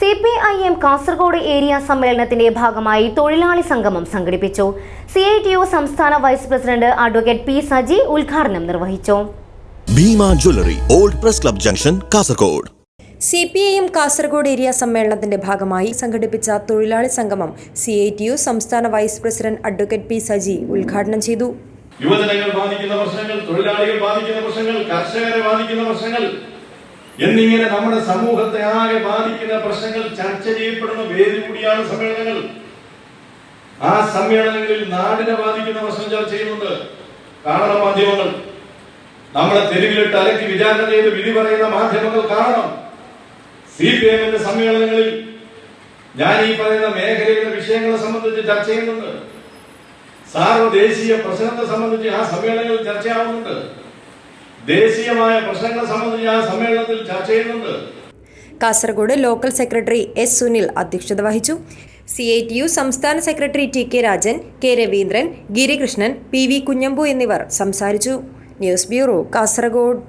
C P I M Kasaragod area സമ്മേളനത്തിന്റെ ഭാഗമായി തൊഴിലാളി സംഗമം സംഘടിപ്പിച്ചു. സി ഐ ടി യു സംസ്ഥാന vice president advocate P Saji ഉദ്ഘാടനം നിർവഹിച്ചു. Bhima jewellery old press club junction Kasaragod. C P I M Kasaragod area സമ്മേളനത്തിന്റെ ഭാഗമായി സംഘടിപ്പിച്ച തൊഴിലാളി സംഗമം സി ഐ ടി യു സംസ്ഥാന vice president advocate P Saji ഉദ്ഘാടനം ചെയ്തു. യുവജനങ്ങൾ ബാധിക്കുന്ന പ്രശ്നങ്ങൾ തൊഴിലാളികൾ ബാധിക്കുന്ന പ്രശ്നങ്ങൾ കർഷകരെ ബാധിക്കുന്ന പ്രശ്നങ്ങൾ എന്നിങ്ങനെ നമ്മുടെ സമൂഹത്തെ ആകെ ബാധിക്കുന്ന പ്രശ്നങ്ങൾ ചർച്ച ചെയ്യപ്പെടുന്ന വേദി കൂടിയാണ് സമ്മേളനങ്ങൾ. ആ സമ്മേളനങ്ങളിൽ നാടിനെ ബാധിക്കുന്ന പ്രശ്നം ചർച്ച ചെയ്യുന്നുണ്ട്. കാണണ മാധ്യമങ്ങൾ. നമ്മളെ തെരുവിലിട്ട് അലക്കി വിചാരണ ചെയ്ത് വിധി പറയുന്ന മാധ്യമങ്ങൾ കാണണം. സി പി എമ്മിന്റെ സമ്മേളനങ്ങളിൽ ഞാൻ ഈ പറയുന്ന മേഖലയിലെ വിഷയങ്ങളെ സംബന്ധിച്ച് ചർച്ച ചെയ്യുന്നുണ്ട്. സാർവദേശീയ പ്രശ്നത്തെ സംബന്ധിച്ച് ആ സമ്മേളനങ്ങളിൽ ചർച്ചയാവുന്നുണ്ട് ദേശീയമായ പ്രശ്നങ്ങളെ സംബന്ധിച്ച് ആ സമ്മേളനത്തിൽ ചർച്ച ചെയ്യുന്നുണ്ട്. Kasaragod local secretary S Sunil അധ്യക്ഷത വഹിച്ചു. സി ഐ ടി യു സംസ്ഥാന secretary T K Rajan K Raveendran Girikrishnan P V Kunhambu എന്നിവർ സംസാരിച്ചു. News bureau Kasaragod.